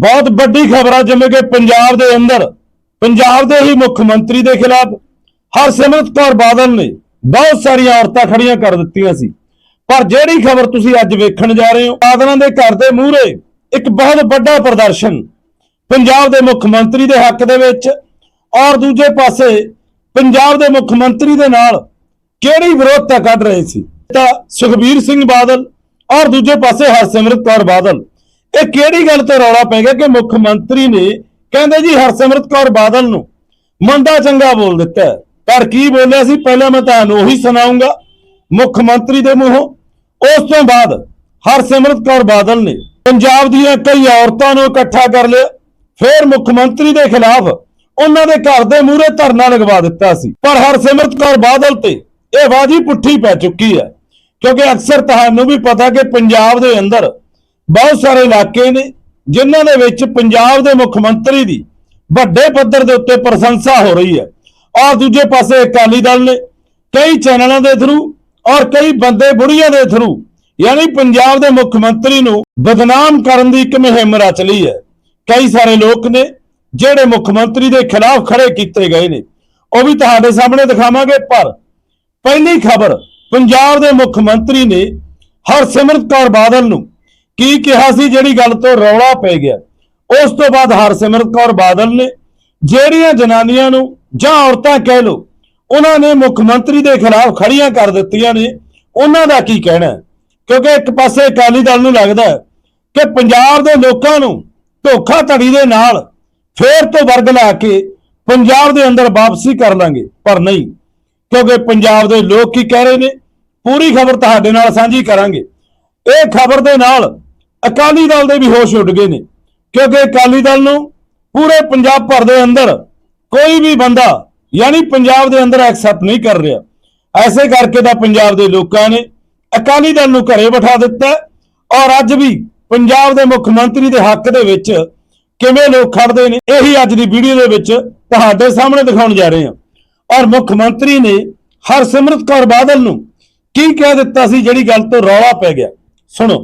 ਬਹੁਤ ਵੱਡੀ ਖਬਰ ਆ, ਜਿਵੇਂ ਕਿ ਪੰਜਾਬ ਦੇ ਅੰਦਰ, ਪੰਜਾਬ ਦੇ ਹੀ ਮੁੱਖ ਮੰਤਰੀ ਦੇ ਖਿਲਾਫ ਹਰਸਿਮਰਤ ਕੌਰ ਬਾਦਲ ਨੇ ਬਹੁਤ ਸਾਰੀਆਂ ਔਰਤਾਂ ਖੜੀਆਂ ਕਰ ਦਿੱਤੀਆਂ ਸੀ। ਪਰ ਜਿਹੜੀ ਖਬਰ ਤੁਸੀਂ ਅੱਜ ਵੇਖਣ ਜਾ ਰਹੇ ਹੋ, ਬਾਦਲਾਂ ਦੇ ਘਰ ਦੇ ਮੂਹਰੇ ਇੱਕ ਬਹੁਤ ਵੱਡਾ ਪ੍ਰਦਰਸ਼ਨ ਪੰਜਾਬ ਦੇ ਮੁੱਖ ਮੰਤਰੀ ਦੇ ਹੱਕ ਦੇ ਵਿੱਚ ਔਰ ਦੂਜੇ ਪਾਸੇ ਪੰਜਾਬ ਦੇ ਮੁੱਖ ਮੰਤਰੀ ਦੇ ਨਾਲ ਕਿਹੜੀ ਵਿਰੋਧਤਾ ਕੱਢ ਰਹੇ ਸੀ? ਤਾਂ ਸੁਖਬੀਰ ਸਿੰਘ ਬਾਦਲ ਔਰ ਦੂਜੇ ਪਾਸੇ ਹਰਸਿਮਰਤ ਕੌਰ ਬਾਦਲ। ਇਹ ਕਿਹੜੀ ਗੱਲ ਤੇ ਰੌਲਾ ਪੈ ਗਿਆ ਕਿ ਮੁੱਖ ਮੰਤਰੀ ਨੇ ਕਹਿੰਦੇ ਜੀ ਹਰਸਿਮਰਤ ਕੌਰ ਬਾਦਲ ਨੂੰ ਮੰਦਾ ਚੰਗਾ ਬੋਲ ਦਿੱਤਾ ਹੈ। ਪਰ ਕੀ ਬੋਲਿਆ ਸੀ? ਪਹਿਲਾਂ ਮੈਂ ਤੁਹਾਨੂੰ ਉਹੀ ਸੁਣਾਉਂਗਾ। ਮੁੱਖ ਮੰਤਰੀ ਦੇ ਮੂੰਹੋਂ। ਉਸ ਤੋਂ ਬਾਅਦ ਹਰਸਿਮਰਤ ਕੌਰ ਬਾਦਲ ਨੇ ਪੰਜਾਬ ਦੀਆਂ ਕਈ ਔਰਤਾਂ ਨੂੰ ਇਕੱਠਾ ਕਰ ਲਿਆ। ਫਿਰ ਮੁੱਖ ਮੰਤਰੀ ਦੇ ਖਿਲਾਫ ਉਹਨਾਂ ਦੇ ਘਰ ਦੇ ਮੂਹਰੇ ਧਰਨਾ ਲਗਵਾ ਦਿੱਤਾ ਸੀ। ਪਰ ਹਰਸਿਮਰਤ ਕੌਰ ਬਾਦਲ ਤੇ ਇਹ ਬਾਜੀ ਪੁੱਠੀ ਪੈ ਚੁੱਕੀ ਹੈ। ਕਿਉਂਕਿ ਅਕਸਰ ਤੁਹਾਨੂੰ ਵੀ ਪਤਾ ਕਿ ਪੰਜਾਬ ਦੇ ਅੰਦਰ ਬਹੁਤ ਸਾਰੇ ਇਲਾਕੇ ਨੇ ਜਿਨ੍ਹਾਂ ਦੇ ਵਿੱਚ ਪੰਜਾਬ ਦੇ ਮੁੱਖ ਮੰਤਰੀ ਦੀ ਵੱਡੇ ਪੱਧਰ ਦੇ ਉੱਤੇ ਪ੍ਰਸ਼ੰਸਾ ਹੋ ਰਹੀ ਹੈ। ਔਰ ਦੂਜੇ ਪਾਸੇ ਅਕਾਲੀ ਦਲ ਨੇ ਕਈ ਚੈਨਲਾਂ ਦੇ ਥਰੂ ਔਰ ਕਈ ਬੰਦੇ ਬੁੜੀਆਂ ਦੇ ਥਰੂ, ਯਾਨੀ ਪੰਜਾਬ ਦੇ ਮੁੱਖ ਮੰਤਰੀ ਨੂੰ ਬਦਨਾਮ ਕਰਨ ਦੀ ਇੱਕ ਮੁਹਿੰਮ ਰਚ ਲਈ ਹੈ। ਕਈ ਸਾਰੇ ਲੋਕ ਨੇ ਜਿਹੜੇ ਮੁੱਖ ਮੰਤਰੀ ਦੇ ਖਿਲਾਫ ਖੜੇ ਕੀਤੇ ਗਏ ਨੇ। ਉਹ ਵੀ ਤੁਹਾਡੇ ਸਾਹਮਣੇ ਦਿਖਾਵਾਂਗੇ, ਪਰ ਪਹਿਲੀ ਖਬਰ ਪੰਜਾਬ ਦੇ ਮੁੱਖ ਮੰਤਰੀ ਨੇ ਹਰਸਿਮਰਤ ਕੌਰ ਬਾਦਲ ਨੂੰ ਕੀ ਕਿਹਾ ਸੀ ਜਿਹੜੀ ਗੱਲ ਤੋਂ ਰੌਲਾ ਪੈ ਗਿਆ? ਉਸ ਤੋਂ ਬਾਅਦ ਹਰਸਿਮਰਤ ਕੌਰ ਬਾਦਲ ਨੇ ਜਿਹੜੀਆਂ ਜਨਾਨੀਆਂ ਨੂੰ, ਜਾਂ ਔਰਤਾਂ ਕਹਿ ਲੋ ਉਹਨਾਂ ਨੇ ਮੁੱਖ ਮੰਤਰੀ ਦੇ ਖਿਲਾਫ ਖੜੀਆਂ ਕਰ ਦਿੱਤੀਆਂ ਨੇ, ਉਹਨਾਂ ਦਾ ਕੀ ਕਹਿਣਾ ਕਿਉਂਕਿ ਇੱਕ ਪਾਸੇ ਅਕਾਲੀ ਦਲ ਨੂੰ ਲੱਗਦਾ ਕਿ ਪੰਜਾਬ ਦੇ ਲੋਕਾਂ ਨੂੰ ਧੋਖਾ ਧੜੀ ਦੇ ਨਾਲ ਫੇਰ ਤੋਂ ਵਰਗ ਲਾ ਕੇ ਪੰਜਾਬ ਦੇ ਅੰਦਰ ਵਾਪਸੀ ਕਰ ਲਾਂਗੇ, ਪਰ ਨਹੀਂ। ਕਿਉਂਕਿ ਪੰਜਾਬ ਦੇ ਲੋਕ ਕੀ ਕਹਿ ਰਹੇ ਨੇ? ਪੂਰੀ ਖਬਰ ਤੁਹਾਡੇ ਨਾਲ ਸਾਂਝੀ ਕਰਾਂਗੇ। ਇਹ ਖਬਰ ਦੇ ਨਾਲ ਅਕਾਲੀ ਦਲ ਦੇ ਵੀ ਹੋਸ਼ ਉੱਡ ਗਏ ਨੇ, ਕਿਉਂਕਿ ਅਕਾਲੀ ਦਲ ਨੂੰ ਪੂਰੇ ਪੰਜਾਬ ਭਰ ਦੇ ਅੰਦਰ ਕੋਈ ਵੀ ਬੰਦਾ ਯਾਨੀ ਪੰਜਾਬ ਦੇ ਅੰਦਰ ਐਕਸੈਪਟ ਨਹੀਂ ਕਰ ਰਿਹਾ। ਐਸੇ ਕਰਕੇ ਤਾਂ ਪੰਜਾਬ ਦੇ ਲੋਕਾਂ ਨੇ ਅਕਾਲੀ ਦਲ ਨੂੰ ਘਰੇ ਬਿਠਾ ਦਿੱਤਾ ਔਰ ਅੱਜ ਵੀ ਪੰਜਾਬ ਦੇ ਮੁੱਖ ਮੰਤਰੀ ਦੇ ਹੱਕ ਦੇ ਵਿੱਚ ਕਿਵੇਂ ਲੋਕ ਖੜਦੇ ਨੇ, ਇਹੀ ਅੱਜ ਦੀ ਵੀਡੀਓ ਦੇ ਵਿੱਚ ਤੁਹਾਡੇ ਸਾਹਮਣੇ ਦਿਖਾਉਣ ਜਾ ਰਹੇ ਹਾਂ। ਔਰ ਮੁੱਖ ਮੰਤਰੀ ਨੇ ਹਰਸਿਮਰਤ ਕੌਰ ਬਾਦਲ ਨੂੰ ਕੀ ਕਹਿ ਦਿੱਤਾ ਸੀ ਜਿਹੜੀ ਗੱਲ ਤੋਂ ਰੌਲਾ ਪੈ ਗਿਆ? ਸੁਣੋ।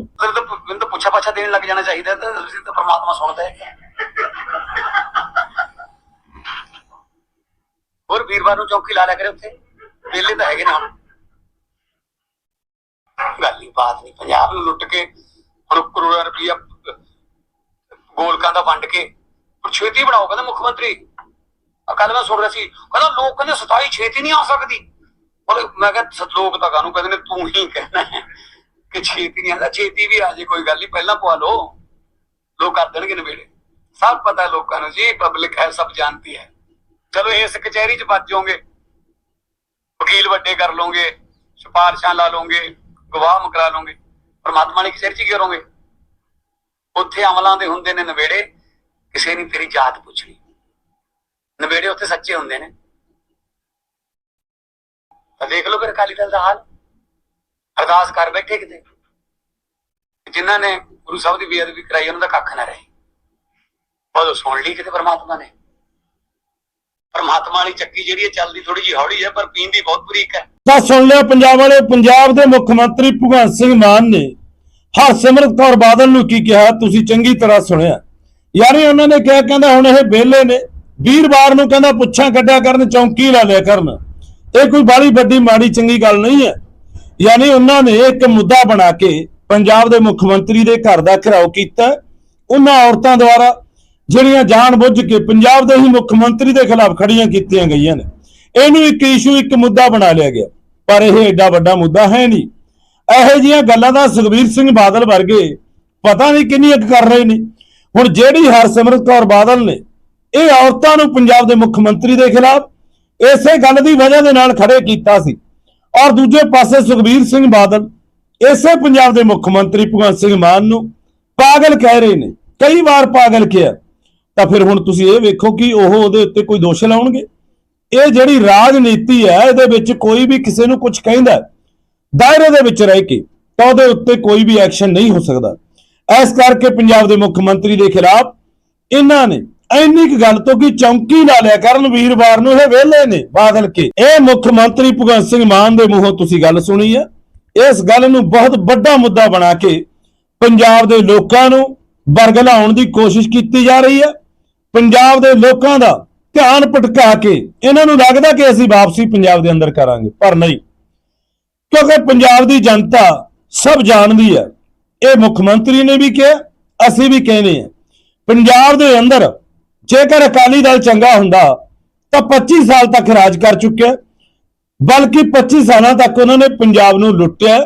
ਪੁੱਛਾ ਪਾਛਾ ਦੇਣ ਲੱਗ ਜਾਣਾ ਚਾਹੀਦਾ ਤਾਂ ਤੁਸੀਂ ਤਾਂ ਪਰਮਾਤਮਾ ਸੁਣਦਾ ਹੈ। ਹੋਰ ਵੀਰਵਾਰ ਨੂੰ ਚੌਕੀ ਲਾ ਲਿਆ ਕਰੇ ਉੱਥੇ। ਵੇਲੇ ਤਾਂ ਹੈਗੇ ਨੇ ਹੁਣ। ਗੱਲ ਹੀ ਬਾਤ ਨਹੀਂ, ਪੰਜਾਬ ਨੂੰ ਲੁੱਟ ਕੇ ਹੁਣ ਕਰੋੜਾਂ ਰੁਪਈਆ ਗੋਲਕਾਂ ਦਾ ਵੰਡ ਕੇ ਛੇਤੀ ਬਣਾਓ, ਕਹਿੰਦਾ ਮੁੱਖ ਮੰਤਰੀ। ਕੱਲ ਮੈਂ ਸੁਣ ਰਿਹਾ ਸੀ, ਕਹਿੰਦਾ ਲੋਕ ਕਹਿੰਦੇ ਸਤਾਈ ਛੇਤੀ ਨਹੀਂ ਆ ਸਕਦੀ। ਔਰ ਮੈਂ ਕਿਹਾ ਸ- ਲੋਕ ਤਾਂ ਕਾਹਨੂੰ ਕਹਿੰਦੇ ਨੇ, ਤੂੰ ਹੀ ਕਹਿਣਾ ਹੈ। ਕਿ ਛੇਤੀ ਨਹੀਂ ਆਉਂਦਾ ਛੇਤੀ ਵੀ ਆ ਜੇ, ਕੋਈ ਗੱਲ ਨਹੀਂ, ਪਹਿਲਾਂ ਪਵਾ ਲਓ। ਲੋਕ ਕਰ ਦੇਣਗੇ ਨਵੇੜੇ। ਸਭ ਪਤਾ ਲੋਕਾਂ ਨੂੰ ਜੀ ਪਬਲਿਕ ਹੈ, ਸਭ ਜਾਣਤੀ ਹੈ। ਚਲੋ ਇਸ ਕਚਹਿਰੀ 'ਚ ਬਚ ਜਾਓਗੇ। ਵਕੀਲ ਵੱਡੇ ਕਰ ਲਓਗੇ, ਸਿਫਾਰਸ਼ਾਂ ਲਾ ਲਓਗੇ, ਗਵਾਹ ਮੁਕਰਾ ਲਓਗੇ। ਪਰਮਾਤਮਾ ਨੇ ਕਚਹਿਰੀ 'ਚ ਕੀ ਕਰੋਗੇ ਉੱਥੇ ਅਮਲਾਂ ਦੇ ਹੁੰਦੇ ਨੇ ਨਵੇੜੇ, ਕਿਸੇ ਨੇ ਤੇਰੀ ਜਾਤ ਪੁੱਛਣੀ ਨਵੇੜੇ ਉੱਥੇ ਸੱਚੇ ਹੁੰਦੇ ਨੇ। ਤਾਂ ਦੇਖ ਲਓ ਫਿਰ ਅਕਾਲੀ ਦਲ ਦਾ ਹਾਲ। ਅਰਦਾਸ ਕਰ ਬੈਠੇ ਕਿਤੇ। ਜਿਨ੍ਹਾਂ ਨੇ ਗੁਰੂ ਸਾਹਿਬ ਦੀ ਬੇਅਦਬੀ ਕਰਾਈ, ਉਹਨਾਂ ਦਾ ਕੱਖ ਨਾ ਰਹੇ। ਉਹ ਸੁਣ ਲਈ ਕਿਤੇ ਪਰਮਾਤਮਾ ਨੇ। ਪਰਮਾਤਮਾ ਵਾਲੀ ਚੱਕੀ ਜਿਹੜੀ ਹੈ, ਚੱਲਦੀ ਥੋੜੀ ਜਿਹੀ ਹੌਲੀ ਹੈ, ਪਰ ਪੀਂਦੀ ਬਹੁਤ ਬਰੀਕ ਹੈ। ਤਾਂ ਸੁਣ ਲਿਆ ਪੰਜਾਬ ਵਾਲੇ, ਪੰਜਾਬ ਦੇ ਮੁੱਖ ਮੰਤਰੀ ਭਗਵੰਤ ਸਿੰਘ ਮਾਨ ਨੇ ਹਰਸਿਮਰਤ ਕੌਰ ਬਾਦਲ ਨੂੰ ਕੀ ਕਿਹਾ, ਤੁਸੀਂ ਚੰਗੀ ਤਰ੍ਹਾਂ ਸੁਣਿਆ। ਯਾਨੀ ਉਹਨਾਂ ਨੇ ਕਿਹਾ, ਕਹਿੰਦਾ ਹੁਣ ਇਹ ਵਿਹਲੇ ਨੇ ਵੀਰਵਾਰ ਨੂੰ ਕਹਿੰਦਾ ਪੁੱਛਾਂ ਕੱਢਿਆ ਕਰਨ, ਚੌਂਕੀ ਲਾ ਲਿਆ ਕਰਨ। ਇਹ ਕੋਈ ਬਾਲੀ ਵੱਡੀ ਮਾੜੀ ਚੰਗੀ ਗੱਲ ਨਹੀਂ ਹੈ। ਯਾਨੀ ਉਹਨਾਂ ਨੇ ਇੱਕ ਮੁੱਦਾ ਬਣਾ ਕੇ ਪੰਜਾਬ ਦੇ ਮੁੱਖ ਮੰਤਰੀ ਦੇ ਘਰ ਦਾ ਘਿਰਾਓ ਕੀਤਾ। ਉਹਨਾਂ ਔਰਤਾਂ ਦੁਆਰਾ ਜਿਹੜੀਆਂ ਜਾਣਬੁੱਝ ਕੇ ਪੰਜਾਬ ਦੇ ਹੀ ਮੁੱਖ ਮੰਤਰੀ ਦੇ ਖਿਲਾਫ ਖੜੀਆਂ ਕੀਤੀਆਂ ਗਈਆਂ ਨੇ। ਇਹਨੂੰ ਇੱਕ ਇਸ਼ੂ ਇੱਕ ਮੁੱਦਾ ਬਣਾ ਲਿਆ ਗਿਆ। ਪਰ ਇਹ ਐਡਾ ਵੱਡਾ ਮੁੱਦਾ ਹੈ ਨਹੀਂ। ਇਹੋ ਜਿਹੀਆਂ ਗੱਲਾਂ ਦਾ ਸੁਖਬੀਰ ਸਿੰਘ ਬਾਦਲ ਵਰਗੇ ਪਤਾ ਨਹੀਂ ਕਿੰਨੀਆਂ ਕੁ ਕਰ ਰਹੇ ਨੇ। ਹੁਣ ਜਿਹੜੀ ਹਰਸਿਮਰਤ ਕੌਰ ਬਾਦਲ ਨੇ, ਇਹ ਔਰਤਾਂ ਨੂੰ ਪੰਜਾਬ ਦੇ ਮੁੱਖ ਮੰਤਰੀ ਦੇ ਖਿਲਾਫ ਇਸੇ ਗੱਲ ਦੀ ਵਜ੍ਹਾ ਦੇ ਨਾਲ ਖੜੇ ਕੀਤਾ ਸੀ। ਔਰ ਦੂਜੇ ਪਾਸੇ ਸੁਖਬੀਰ ਸਿੰਘ ਬਾਦਲ, ਇਸੇ ਪੰਜਾਬ ਦੇ ਮੁੱਖ ਮੰਤਰੀ ਭਗਵੰਤ ਸਿੰਘ ਮਾਨ ਨੂੰ ਪਾਗਲ ਕਹਿ ਰਹੇ ਨੇ। ਕਈ ਵਾਰ ਪਾਗਲ ਕਿਹਾ, ਤਾਂ ਫਿਰ ਹੁਣ ਤੁਸੀਂ ਇਹ ਵੇਖੋ ਕਿ ਉਹ ਉਹਦੇ ਉੱਤੇ ਕੋਈ ਦੋਸ਼ ਲਾਉਣਗੇ। ਇਹ ਜਿਹੜੀ ਰਾਜਨੀਤੀ ਹੈ, ਇਹਦੇ ਵਿੱਚ ਕੋਈ ਵੀ ਕਿਸੇ ਨੂੰ ਕੁਝ ਕਹਿੰਦਾ ਦਾਇਰੇ ਦੇ ਵਿੱਚ ਰਹਿ ਕੇ ਤਾਂ ਉਹਦੇ ਉੱਤੇ ਕੋਈ ਵੀ ਐਕਸ਼ਨ ਨਹੀਂ ਹੋ ਸਕਦਾ। ਇਸ ਕਰਕੇ ਪੰਜਾਬ ਦੇ ਮੁੱਖ ਮੰਤਰੀ ਦੇ ਖਿਲਾਫ ਇਹਨਾਂ ਨੇ ਇੰਨੀ ਕੁ ਗੱਲ ਤੋਂ ਕਿ ਚੌਂਕੀ ਲਾ ਲਿਆ ਕਰਨ, ਵੀਰਵਾਰ ਨੂੰ ਇਹ ਵਿਹਲੇ ਨੇ ਬਾਦਲ ਕੇ। ਇਹ ਮੁੱਖ ਮੰਤਰੀ ਭਗਵੰਤ ਸਿੰਘ ਮਾਨ ਦੇ ਮੂੰਹੋਂ ਤੁਸੀਂ ਗੱਲ ਸੁਣੀ ਹੈ ਇਸ ਗੱਲ ਨੂੰ ਬਹੁਤ ਵੱਡਾ ਮੁੱਦਾ ਬਣਾ ਕੇ ਪੰਜਾਬ ਦੇ ਲੋਕਾਂ ਨੂੰ ਬਰਗਲਾਉਣ ਦੀ ਕੋਸ਼ਿਸ਼ ਕੀਤੀ ਜਾ ਰਹੀ ਹੈ ਪੰਜਾਬ ਦੇ ਲੋਕਾਂ ਦਾ ਧਿਆਨ ਭਟਕਾ ਕੇ ਇਹਨਾਂ ਨੂੰ ਲੱਗਦਾ ਕਿ ਅਸੀਂ ਵਾਪਸੀ ਪੰਜਾਬ ਦੇ ਅੰਦਰ ਕਰਾਂਗੇ, ਪਰ ਨਹੀਂ। ਕਿਉਂਕਿ ਪੰਜਾਬ ਦੀ ਜਨਤਾ ਸਭ ਜਾਣਦੀ ਹੈ ਇਹ ਮੁੱਖ ਮੰਤਰੀ ਨੇ ਵੀ ਕਿਹਾ, ਅਸੀਂ ਵੀ ਕਹਿੰਦੇ ਹਾਂ ਪੰਜਾਬ ਦੇ ਅੰਦਰ ਜੇਕਰ ਅਕਾਲੀ ਦਲ ਚੰਗਾ ਹੁੰਦਾ, ਤਾਂ 25 ਸਾਲ ਤੱਕ ਰਾਜ ਕਰ ਚੁੱਕਿਆ। ਬਲਕਿ 25 ਸਾਲਾਂ ਤੱਕ ਉਹਨਾਂ ਨੇ ਪੰਜਾਬ ਨੂੰ ਲੁੱਟਿਆ।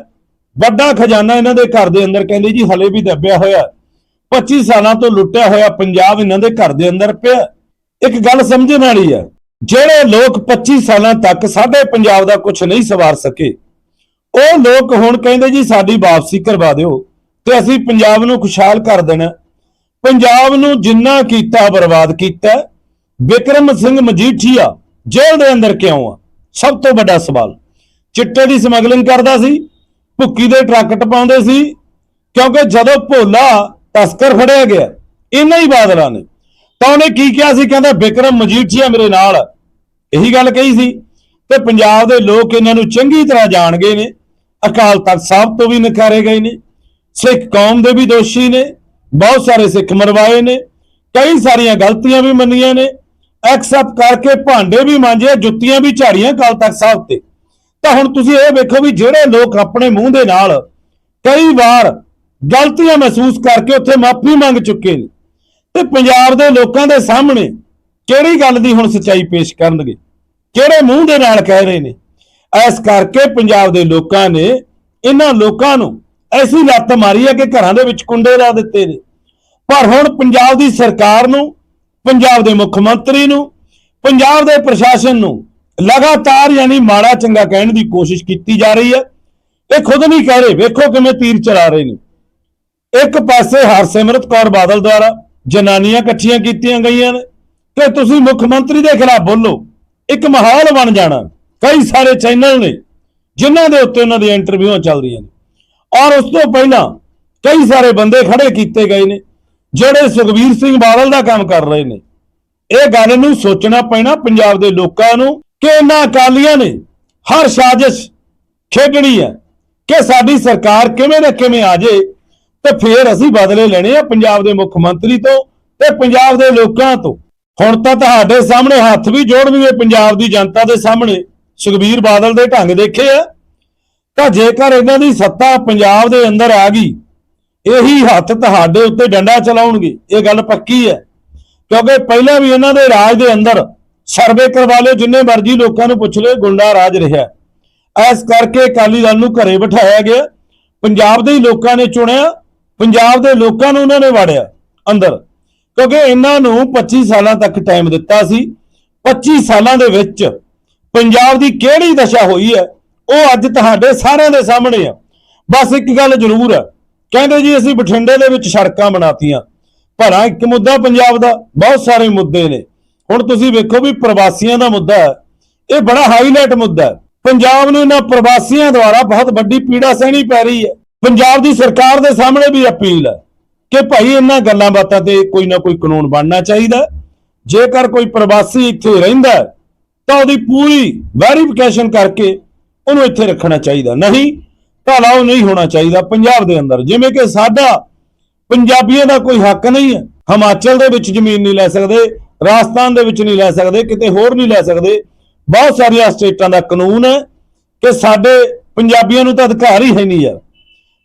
ਵੱਡਾ ਖਜ਼ਾਨਾ ਇਹਨਾਂ ਦੇ ਘਰ ਦੇ ਅੰਦਰ ਕਹਿੰਦੇ ਜੀ, ਹਲੇ ਵੀ ਦੱਬਿਆ ਹੋਇਆ। 25 ਸਾਲਾਂ ਤੋਂ ਲੁੱਟਿਆ ਹੋਇਆ ਪੰਜਾਬ ਇਹਨਾਂ ਦੇ ਘਰ ਦੇ ਅੰਦਰ ਪਿਆ। ਇੱਕ ਗੱਲ ਸਮਝਣ ਵਾਲੀ ਹੈ, ਜਿਹੜੇ ਲੋਕ 25 ਸਾਲਾਂ ਤੱਕ ਸਾਡੇ ਪੰਜਾਬ ਦਾ ਕੁਝ ਨਹੀਂ ਸਵਾਰ ਸਕੇ, ਉਹ ਲੋਕ ਹੁਣ ਕਹਿੰਦੇ ਜੀ, ਸਾਡੀ ਵਾਪਸੀ ਕਰਵਾ ਦਿਓ ਤੇ ਅਸੀਂ ਪੰਜਾਬ ਨੂੰ ਖੁਸ਼ਹਾਲ ਕਰ ਦੇਣਾ। ਪੰਜਾਬ ਨੂੰ ਜਿੰਨਾ ਕੀਤਾ, ਬਰਬਾਦ ਕੀਤਾ, ਵਿਕਰਮ ਸਿੰਘ ਮਜੀਠੀਆ ਜੇਲ੍ਹ ਦੇ ਅੰਦਰ ਕਿਉਂ ਆ? ਸਭ ਤੋਂ ਵੱਡਾ ਸਵਾਲ। ਚਿੱਟੇ ਦੀ ਸਮਗਲਿੰਗ ਕਰਦਾ ਸੀ, ਭੁੱਕੀ ਦੇ ਟਰੱਕ ਟਪਾਉਂਦੇ ਸੀ, ਕਿਉਂਕਿ ਜਦੋਂ ਭੋਲਾ ਤਸਕਰ ਫੜਿਆ ਗਿਆ ਇਹਨਾਂ ਹੀ ਬਾਦਲਾਂ ਨੇ। ਤਾਂ ਉਹਨੇ ਕੀ ਕਿਹਾ ਸੀ? ਕਹਿੰਦਾ, ਵਿਕਰਮ ਮਜੀਠੀਆ ਮੇਰੇ ਨਾਲ ਇਹੀ ਗੱਲ ਕਹੀ ਸੀ। ਤੇ ਪੰਜਾਬ ਦੇ ਲੋਕ ਇਹਨਾਂ ਨੂੰ ਚੰਗੀ ਤਰ੍ਹਾਂ ਜਾਣ ਗਏ ਨੇ। ਅਕਾਲ ਤਖਤ ਸਾਹਿਬ ਤੋਂ ਵੀ ਨਕਾਰੇ ਗਏ ਨੇ। ਸਿੱਖ ਕੌਮ ਦੇ ਵੀ ਦੋਸ਼ੀ ਨੇ। ਬਹੁਤ ਸਾਰੇ ਸਿੱਖ ਮਰਵਾਏ ਨੇ, ਕਈ ਸਾਰੀਆਂ ਗਲਤੀਆਂ ਵੀ ਮੰਨੀਆਂ ਨੇ ਐਕਸੈਪਟ ਕਰਕੇ ਭਾਂਡੇ ਵੀ ਮਾਂਜੇ ਜੁੱਤੀਆਂ ਵੀ ਝਾੜੀਆਂ ਅਕਾਲ ਤਖਤ ਸਾਹਿਬ ਤੇ। ਤਾਂ ਹੁਣ ਤੁਸੀਂ ਇਹ ਵੇਖੋ ਵੀ ਜਿਹੜੇ ਲੋਕ ਆਪਣੇ ਮੂੰਹ ਦੇ ਨਾਲ ਕਈ ਵਾਰ ਗਲਤੀਆਂ ਮਹਿਸੂਸ ਕਰਕੇ ਉੱਥੇ ਮਾਫੀ ਮੰਗ ਚੁੱਕੇ ਨੇ, ਤੇ ਪੰਜਾਬ ਦੇ ਲੋਕਾਂ ਦੇ ਸਾਹਮਣੇ ਕਿਹੜੀ ਗੱਲ ਦੀ ਹੁਣ ਸੱਚਾਈ ਪੇਸ਼ ਕਰਨਗੇ? ਕਿਹੜੇ ਮੂੰਹ ਦੇ ਨਾਲ ਕਹਿ ਰਹੇ ਨੇ? ਇਸ ਕਰਕੇ ਪੰਜਾਬ ਦੇ ਲੋਕਾਂ ਨੇ, ਇਹਨਾਂ ਲੋਕਾਂ ਨੂੰ ਐਸੀ ਲੱਤ ਮਾਰੀ ਹੈ ਕਿ ਘਰਾਂ ਦੇ ਵਿੱਚ ਕੁੰਡੇ ਲਾ ਦਿੱਤੇ ਨੇ। ਪਰ ਹੁਣ ਪੰਜਾਬ ਦੀ ਸਰਕਾਰ ਨੂੰ, ਪੰਜਾਬ ਦੇ ਮੁੱਖ ਮੰਤਰੀ ਨੂੰ, ਪੰਜਾਬ ਦੇ ਪ੍ਰਸ਼ਾਸਨ ਨੂੰ ਲਗਾਤਾਰ ਯਾਨੀ ਮਾੜਾ ਚੰਗਾ ਕਹਿਣ ਦੀ ਕੋਸ਼ਿਸ਼ ਕੀਤੀ ਜਾ ਰਹੀ ਹੈ। ਇਹ ਖੁਦ ਨਹੀਂ ਕਹਿ ਰਹੇ, ਵੇਖੋ ਕਿਵੇਂ ਤੀਰ ਚਲਾ ਰਹੇ ਨੇ। ਇੱਕ ਪਾਸੇ ਹਰਸਿਮਰਤ ਕੌਰ ਬਾਦਲ ਦੁਆਰਾ ਜਨਾਨੀਆਂ ਇਕੱਠੀਆਂ ਕੀਤੀਆਂ ਗਈਆਂ ਨੇ ਕਿ ਤੁਸੀਂ ਮੁੱਖ ਮੰਤਰੀ ਦੇ ਖਿਲਾਫ ਬੋਲੋ, ਇੱਕ ਮਾਹੌਲ ਬਣ ਜਾਣਾ। ਕਈ ਸਾਰੇ ਚੈਨਲ ਨੇ, ਜਿਨ੍ਹਾਂ ਦੇ ਉੱਤੇ ਉਹਨਾਂ ਦੀਆਂ ਇੰਟਰਵਿਊਆਂ ਚੱਲ ਰਹੀਆਂ ਨੇ। ਔਰ ਉਸ ਤੋਂ ਪਹਿਲਾਂ ਕਈ ਸਾਰੇ ਬੰਦੇ ਖੜੇ ਕੀਤੇ ਗਏ ਨੇ, ਜਿਹੜੇ ਸੁਖਬੀਰ ਸਿੰਘ ਬਾਦਲ ਦਾ ਕੰਮ ਕਰ ਰਹੇ ਨੇ। ਇਹ ਗੱਲ ਨੂੰ ਸੋਚਣਾ ਪੈਣਾ ਪੰਜਾਬ ਦੇ ਲੋਕਾਂ ਨੂੰ ਕਿ ਇਹਨਾਂ ਅਕਾਲੀਆਂ ਨੇ ਹਰ ਸਾਜ਼ਿਸ਼ ਖੇਡਣੀ ਹੈ ਕਿ ਸਾਡੀ ਸਰਕਾਰ ਕਿਵੇਂ ਨਾ ਕਿਵੇਂ ਆ ਜੇ ਤੇ ਫੇਰ ਅਸੀਂ ਬਦਲੇ ਲੈਣੇ ਆ ਪੰਜਾਬ ਦੇ ਮੁੱਖ ਮੰਤਰੀ ਤੋਂ ਤੇ ਪੰਜਾਬ ਦੇ ਲੋਕਾਂ ਤੋਂ। ਹੁਣ ਤਾਂ ਤੁਹਾਡੇ ਸਾਹਮਣੇ ਹੱਥ ਵੀ ਜੋੜ ਵੀ ਪੰਜਾਬ ਦੀ ਜਨਤਾ ਦੇ ਸਾਹਮਣੇ। ਸੁਖਬੀਰ ਬਾਦਲ ਦੇ ਢੰਗ ਦੇਖੇ ਆ। ਤਾਂ ਜੇਕਰ ਇਹਨਾਂ ਦੀ ਸੱਤਾ ਪੰਜਾਬ ਦੇ ਅੰਦਰ ਆ ਗਈ, ਇਹੀ ਹੱਥ ਤੁਹਾਡੇ ਉੱਤੇ ਡੰਡਾ ਚਲਾਉਣਗੇ। ਇਹ ਗੱਲ ਪੱਕੀ ਹੈ। ਕਿਉਂਕਿ ਪਹਿਲਾਂ ਵੀ ਇਹਨਾਂ ਦੇ ਰਾਜ ਦੇ ਅੰਦਰ ਸਰਵੇ ਕਰਵਾ ਲਿਓ, ਜਿੰਨੇ ਮਰਜ਼ੀ ਲੋਕਾਂ ਨੂੰ ਪੁੱਛ ਲਿਓ, ਗੁੰਡਾ ਰਾਜ ਰਿਹਾ। ਇਸ ਕਰਕੇ ਅਕਾਲੀ ਦਲ ਨੂੰ ਘਰੇ ਬਿਠਾਇਆ ਗਿਆ। ਪੰਜਾਬ ਦੇ ਹੀ ਲੋਕਾਂ ਨੇ ਚੁਣਿਆ, ਪੰਜਾਬ ਦੇ ਲੋਕਾਂ ਨੂੰ ਉਹਨਾਂ ਨੇ ਵਾੜਿਆ ਅੰਦਰ। ਕਿਉਂਕਿ ਇਹਨਾਂ ਨੂੰ 25 ਸਾਲਾਂ ਤੱਕ ਟਾਈਮ ਦਿੱਤਾ ਸੀ। 25 ਸਾਲਾਂ ਦੇ ਵਿੱਚ ਪੰਜਾਬ ਦੀ ਕਿਹੜੀ ਦਸ਼ਾ ਹੋਈ ਹੈ? ਉਹ ਅੱਜ ਤੁਹਾਡੇ ਸਾਰਿਆਂ ਦੇ ਸਾਹਮਣੇ ਆ। ਬਸ ਇੱਕ ਗੱਲ ਜ਼ਰੂਰ ਹੈ ਕਹਿੰਦੇ ਜੀ, ਅਸੀਂ ਬਠਿੰਡੇ ਦੇ ਵਿੱਚ ਸੜਕਾਂ ਬਣਾਤੀਆਂ। ਭਲਾ ਇੱਕ ਮੁੱਦਾ ਪੰਜਾਬ ਦਾ, ਬਹੁਤ ਸਾਰੇ ਮੁੱਦੇ ਨੇ। ਹੁਣ ਤੁਸੀਂ ਵੇਖੋ ਵੀ ਪ੍ਰਵਾਸੀਆਂ ਦਾ ਮੁੱਦਾ ਇਹ ਬੜਾ ਹਾਈਲਾਈਟ ਮੁੱਦਾ ਹੈ। ਪੰਜਾਬ ਨੂੰ ਇਹਨਾਂ ਪ੍ਰਵਾਸੀਆਂ ਦੁਆਰਾ ਬਹੁਤ ਵੱਡੀ ਪੀੜਾ ਸਹਿਣੀ ਪੈ ਰਹੀ ਹੈ। ਪੰਜਾਬ ਦੀ ਸਰਕਾਰ ਦੇ ਸਾਹਮਣੇ ਵੀ ਅਪੀਲ ਹੈ ਕਿ ਭਾਈ ਇਹਨਾਂ ਗੱਲਾਂ ਬਾਤਾਂ ਤੇ ਕੋਈ ਨਾ ਕੋਈ ਕਾਨੂੰਨ ਬਣਨਾ ਚਾਹੀਦਾ ਜੇਕਰ ਕੋਈ ਪ੍ਰਵਾਸੀ ਇੱਥੇ ਰਹਿੰਦਾ ਤਾਂ ਉਹਦੀ ਪੂਰੀ ਵੈਰੀਫਿਕੇਸ਼ਨ ਕਰਕੇ ਉਹਨੂੰ ਇੱਥੇ ਰੱਖਣਾ ਚਾਹੀਦਾ। ਨਹੀਂ ਤਾਂ ਉਹ ਨਹੀਂ ਹੋਣਾ ਚਾਹੀਦਾ ਪੰਜਾਬ ਦੇ ਅੰਦਰ। ਜਿਵੇਂ ਕਿ ਸਾਡਾ ਪੰਜਾਬੀਆਂ ਦਾ ਕੋਈ ਹੱਕ ਨਹੀਂ ਹੈ। ਹਿਮਾਚਲ ਦੇ ਵਿੱਚ ਜ਼ਮੀਨ ਨਹੀਂ ਲੈ ਸਕਦੇ, ਰਾਜਸਥਾਨ ਦੇ ਵਿੱਚ ਨਹੀਂ ਲੈ ਸਕਦੇ, ਕਿਤੇ ਹੋਰ ਨਹੀਂ ਲੈ ਸਕਦੇ। ਬਹੁਤ ਸਾਰੀਆਂ ਸਟੇਟਾਂ ਦਾ ਕਾਨੂੰਨ ਹੈ ਕਿ ਸਾਡੇ ਪੰਜਾਬੀਆਂ ਨੂੰ ਤਾਂ ਅਧਿਕਾਰ ਹੀ ਹੈ ਨਹੀਂ ਯਾਰ।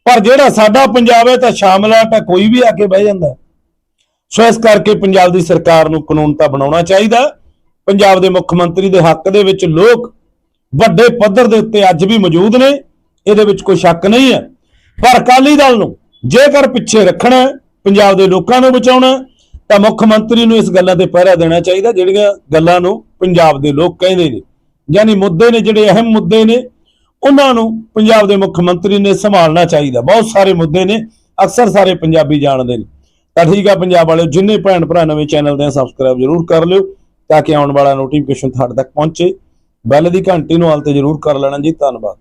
ਪਰ ਜਿਹੜਾ ਸਾਡਾ ਪੰਜਾਬ ਹੈ ਤਾਂ ਸ਼ਾਮਲਾਟ ਹੈ ਕੋਈ ਵੀ ਆ ਕੇ ਬਹਿ ਜਾਂਦਾ ਸੋ ਇਸ ਕਰਕੇ ਪੰਜਾਬ ਦੀ ਸਰਕਾਰ ਨੂੰ ਕਾਨੂੰਨ ਤਾਂ ਬਣਾਉਣਾ ਚਾਹੀਦਾ। ਪੰਜਾਬ ਦੇ ਮੁੱਖ ਮੰਤਰੀ ਦੇ ਹੱਕ ਦੇ ਵਿੱਚ ਲੋਕ ਵੱਡੇ ਪੱਧਰ ਦੇ ਉੱਤੇ ਅੱਜ ਵੀ ਮੌਜੂਦ ਨੇ, ਇਹਦੇ ਵਿੱਚ ਕੋਈ ਸ਼ੱਕ ਨਹੀਂ ਹੈ। ਪਰ ਅਕਾਲੀ ਦਲ ਨੂੰ ਜੇਕਰ ਪਿੱਛੇ ਰੱਖਣਾ ਪੰਜਾਬ ਦੇ ਲੋਕਾਂ ਨੂੰ ਬਚਾਉਣਾ ਤਾਂ ਮੁੱਖ ਮੰਤਰੀ ਨੂੰ ਇਸ ਗੱਲਾਂ ਤੇ ਪਹਿਰਾ ਦੇਣਾ ਚਾਹੀਦਾ, ਜਿਹੜੀਆਂ ਗੱਲਾਂ ਨੂੰ ਪੰਜਾਬ ਦੇ ਲੋਕ ਕਹਿੰਦੇ ਨੇ। ਯਾਨੀ ਮੁੱਦੇ ਨੇ, ਜਿਹੜੇ ਅਹਿਮ ਮੁੱਦੇ ਨੇ, ਉਹਨਾਂ ਨੂੰ ਪੰਜਾਬ ਦੇ ਮੁੱਖ ਮੰਤਰੀ ਨੇ ਸੰਭਾਲਣਾ ਚਾਹੀਦਾ। ਬਹੁਤ ਸਾਰੇ ਮੁੱਦੇ ਨੇ, ਅਕਸਰ ਸਾਰੇ ਪੰਜਾਬੀ ਜਾਣਦੇ ਨੇ। ਤਾਂ ਠੀਕ ਆ ਪੰਜਾਬ ਵਾਲਿਓ, ਜਿੰਨੇ ਭੈਣ ਭਰਾ ਨਵੇਂ ਚੈਨਲ ਦੇ ਸਬਸਕ੍ਰਾਈਬ ਜਰੂਰ ਕਰ ਲਿਓ, ਤਾਂ ਕਿ ਆਉਣ ਵਾਲਾ ਨੋਟੀਫਿਕੇਸ਼ਨ ਤੁਹਾਡੇ ਤੱਕ ਪਹੁੰਚੇ। ਬੈਲ ਦੀ ਘੰਟੀ ਨੂੰ ਹਾਲ ਤੇ ਜਰੂਰ ਕਰ ਲੈਣਾ ਜੀ ਧੰਨਵਾਦ।